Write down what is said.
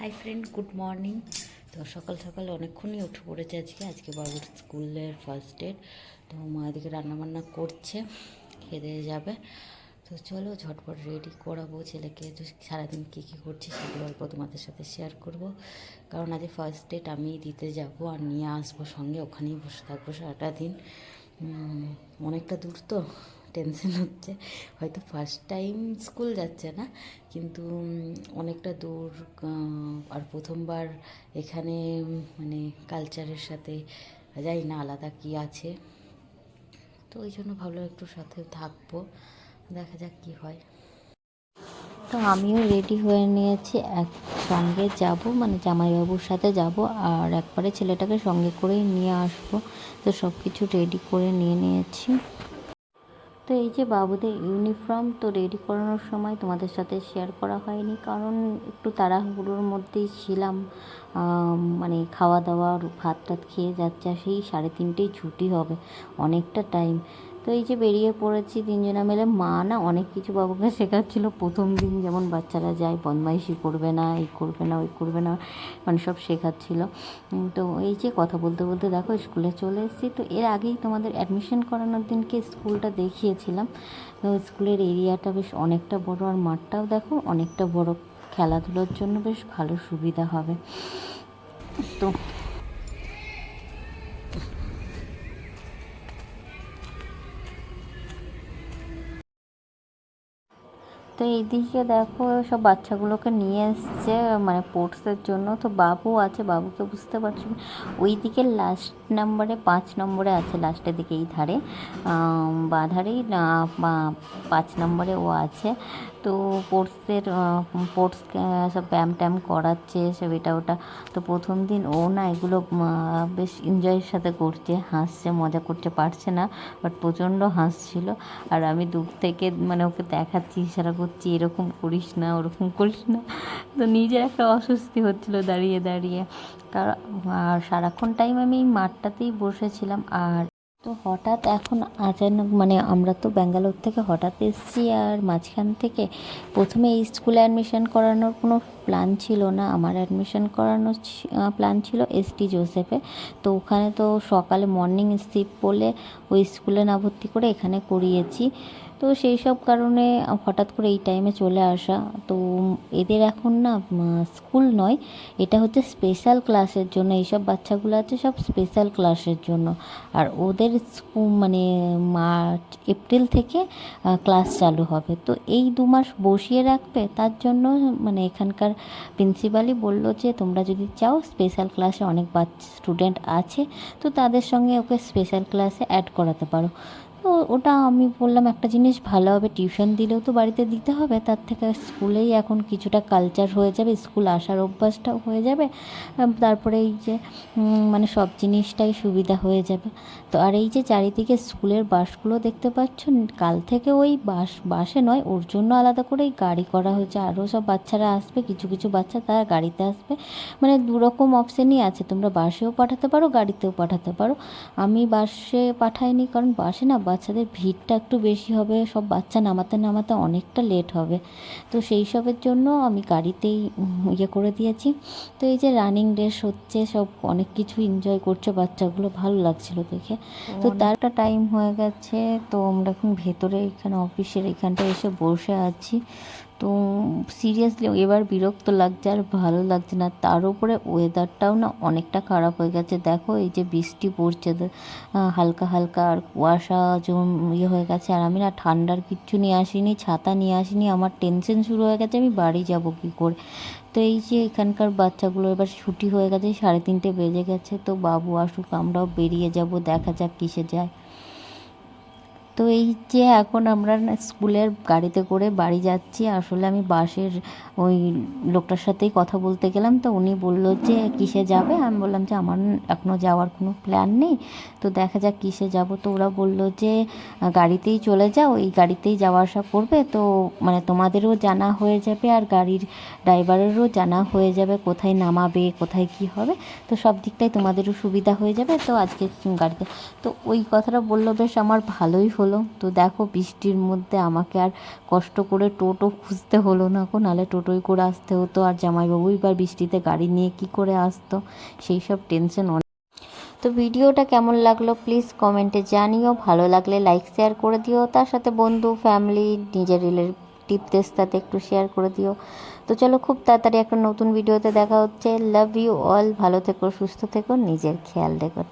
Hi friend, good morning. তো সকাল সকাল অনেকক্ষণই উঠে পড়েছে আজকে। আজকে বাবুর স্কুলের ফার্স্ট ডে তো মা এদিকে রান্নাবান্না করছে খেতে যাবে। তো চলো ঝটপট রেডি করাবো ছেলেকে। তো সারাদিন কী কী করছি সেগুলো অল্প তোমাদের সাথে শেয়ার করব। কারণ আজ ফার্স্ট ডেট আমি দিতে যাব আর নিয়ে আসব সঙ্গে। ওখানেই বসে থাকব সারাটা দিন। অনেকটা দূর তো। টেনশন হচ্ছে। হয়তো ফার্স্ট টাইম স্কুল যাচ্ছে না, কিন্তু অনেকটা দূর আর প্রথমবার এখানে মানে কালচারের সাথে, যাই না, আলাদা কি আছে। তো ওই জন্য ভাবলাম একটু সাথে থাকব, দেখা যাক কি হয়। তো আমিও রেডি হয়ে নিয়েছি, একসঙ্গে যাব মানে জামাইবাবুর সাথে যাব, আর একবারে ছেলেটাকে সঙ্গে করেই নিয়ে আসব। তো সব কিছু রেডি করে নিয়ে নিয়েছি। তো এই যে বাবুদের ইউনিফর্ম তো রেডি করানোর সময় তোমাদের সাথে শেয়ার করা হয়নি। কারণ একটু তাড়াহুড়োর মধ্যেই ছিলাম। মানে খাওয়া দাওয়া ভাত টাত খেয়ে যাচ্ছে সেই সাড়ে তিনটেই ছুটি হবে। অনেকটা টাইম তো এই যে বেরিয়ে পড়েছি তিনজনা মিলে, মা না অনেক কিছু বাবুকে শেখাচ্ছিল। প্রথম দিন যেমন বাচ্চারা যায়, বদমাইশি করবে না, এই করবে না, ওই করবে না মানে সব শেখাচ্ছিল। তো এই যে কথা বলতে বলতে দেখো, স্কুলে চলে এসেছি। তো এর আগেই তোমাদের অ্যাডমিশন করানোর দিনকে স্কুলটা দেখিয়েছিলাম। তো স্কুলের এরিয়াটা বেশ অনেকটা বড় আর মাঠটাও দেখো অনেকটা বড়। খেলাধুলোর জন্য বেশ ভালো সুবিধা হবে। তো তো এইদিকে দেখো সব বাচ্চাগুলোকে নিয়ে এসছে মানে পোর্টসের জন্য। তো বাবু আছে বাবুকে বুঝতে পারছি। ওই দিকে লাস্ট নাম্বারে পাঁচ নম্বরে আছে লাস্টের দিকে এই ধারে। বাঁ ধারেই পাঁচ নম্বরে ও আছে। তো স্পোর্টসের স্পোর্টস সব ব্যায়াম ট্যাম করাচ্ছে, সব এটা ওটা। তো প্রথম দিন ও না এগুলো বেশ এনজয়ের সাথে করছে, হাসছে, মজা করতে পারছে না বাট প্রচণ্ড হাসছিল। আর আমি দূর থেকে মানে ওকে দেখাচ্ছি, ইশারা করছি, এরকম করিস না, ওরকম করিস না। তো নিজের একটা অস্বস্তি হচ্ছিল দাঁড়িয়ে দাঁড়িয়ে। কারণ আর সারাক্ষণ টাইম আমি মাঠটাতেই বসেছিলাম, আর তো হঠাৎ এখন আচানক মানে আমরা তো ব্যাঙ্গালোর থেকে হঠাৎ এসেছি আর মাঝখান থেকে প্রথমে এই স্কুলে অ্যাডমিশন করানোর কোনো প্ল্যান ছিল না। আমার অ্যাডমিশন করানোর প্ল্যান ছিল এস টি জোসেফে তো ওখানে তো সকালে মর্নিং শিফট বলে ওই স্কুলে না ভর্তি করে এখানে করিয়েছি। তো সেই সব কারণে হঠাৎ করে এই টাইমে চলে আসা। তো এদের এখন না স্কুল নয়, এটা হচ্ছে স্পেশাল ক্লাসের জন্য। এইসব বাচ্চাগুলো আছে সব স্পেশাল ক্লাসের জন্য। আর ওদের স্কু- মানে মার্চ, এপ্রিল থেকে ক্লাস চালু হবে। তো এই দু মাস বসিয়ে রাখবে, তার জন্য মানে এখানকার প্রিন্সিপালই বলল যে, তোমরা যদি চাও স্পেশাল ক্লাসে অনেক বাচ্চা স্টুডেন্ট আছে, তো তাদের সঙ্গে ওকে স্পেশাল ক্লাসে অ্যাড করাতে পারো। তো ওটা আমি বললাম একটা জিনিস ভালো হবে টিউশন দিলেও তো বাড়িতে দিতে হবে, তার থেকে স্কুলেই এখন কিছুটা কালচার হয়ে যাবে, স্কুল আসার অভ্যাসটাও হয়ে যাবে তারপরে এই যে মানে সব জিনিসটাই সুবিধা হয়ে যাবে। তো আর এই যে চারিদিকে স্কুলের বাসগুলো দেখতে পাচ্ছ, কাল থেকে ওই বাস, বাসে নয়, ওর জন্য আলাদা করেই গাড়ি করা হয়েছে। আরও সব বাচ্চারা আসবে, কিছু কিছু বাচ্চা তারা গাড়িতে আসবে। মানে দুরকম অপশানই আছে, তোমরা বাসেও পাঠাতে পারো, গাড়িতেও পাঠাতে পারো। আমি বাসে পাঠাইনি, কারণ বাসে না বাচ্চাদের ভিড়টা একটু বেশি হবে সব বাচ্চা নামাতে নামাতে অনেকটা লেট হবে। তো সেই সবের জন্য আমি গাড়িতেই ইয়ে করে দিয়েছি। তো এই যে রানিং রেস হচ্ছে সব অনেক কিছু এনজয় করছে বাচ্চাগুলো ভালো লাগছিল দেখে। তো তার একটা টাইম হয়ে গেছে তো আমরা এখন ভেতরে এখানে অফিসের এখানটা এসে বসে আছি। তো সিরিয়াসলি এবার বিরক্ত লাগছে আর ভালো লাগছে না। তার উপরে ওয়েদারটাও না অনেকটা খারাপ হয়ে গেছে। দেখো এই যে বৃষ্টি পড়ছে হালকা হালকা আর কুয়াশা জম ইয়ে হয়ে গেছে। আর আমি না ঠান্ডার কিচ্ছু নিয়ে আসিনি, ছাতা নিয়ে আসিনি, আমার টেনশন শুরু হয়ে গেছে, আমি বাড়ি যাব কী করে? তো এই যে এখানকার বাচ্চাগুলো এবার ছুটি হয়ে গেছে, সাড়ে তিনটে বেজে গেছে। তো বাবু আসুক, আমরাও বেরিয়ে যাব, দেখা যাক কিসে যায়। তো এই যে এখন আমরা স্কুলের গাড়িতে করে বাড়ি যাচ্ছি, আসলে আমি বাসের ওই লোকটার সাথেই কথা বলতে গেলাম, তো উনি বলল যে কিসে যাবে? আমি বললাম যে আমার এখনও যাওয়ার কোনো প্ল্যান নেই, তো দেখা যাক কিসে যাব। তো ওরা বলল যে, গাড়িতেই চলে যাও, এই গাড়িতেই যাওয়া আসা করবে, তো মানে তোমাদেরও জানা হয়ে যাবে আর গাড়ির ড্রাইভারেরও জানা হয়ে যাবে কোথায় নামাবে, কোথায় কি হবে, তো সব দিকটাই তোমাদেরও সুবিধা হয়ে যাবে, তো আজকে গাড়িতে। তো ওই কথাটা বলল, বেশ, আমার ভালোই হলো। হলো। তো দেখো বৃষ্টির মধ্যে আমাকে আর কষ্ট করে টোটো খুঁজতে হলো না কো নাহলে টোটোই করে আসতে হতো। আর জামাইবাবুই বা বৃষ্টিতে গাড়ি নিয়ে কি করে আসতো? সেই সব টেনশন অনেক। তো ভিডিওটা কেমন লাগল প্লিজ কমেন্টে জানিও। ভালো লাগলে লাইক শেয়ার করে দিও। তার সাথে বন্ধু ফ্যামিলি নিজের রিলেটিভদের সাথে একটু শেয়ার করে দিও। তো চলো খুব তাড়াতাড়ি একটা নতুন ভিডিওতে দেখা হচ্ছে। লাভ ইউ অল ভালো থেকো, সুস্থ থেকো, নিজের খেয়াল রেখো।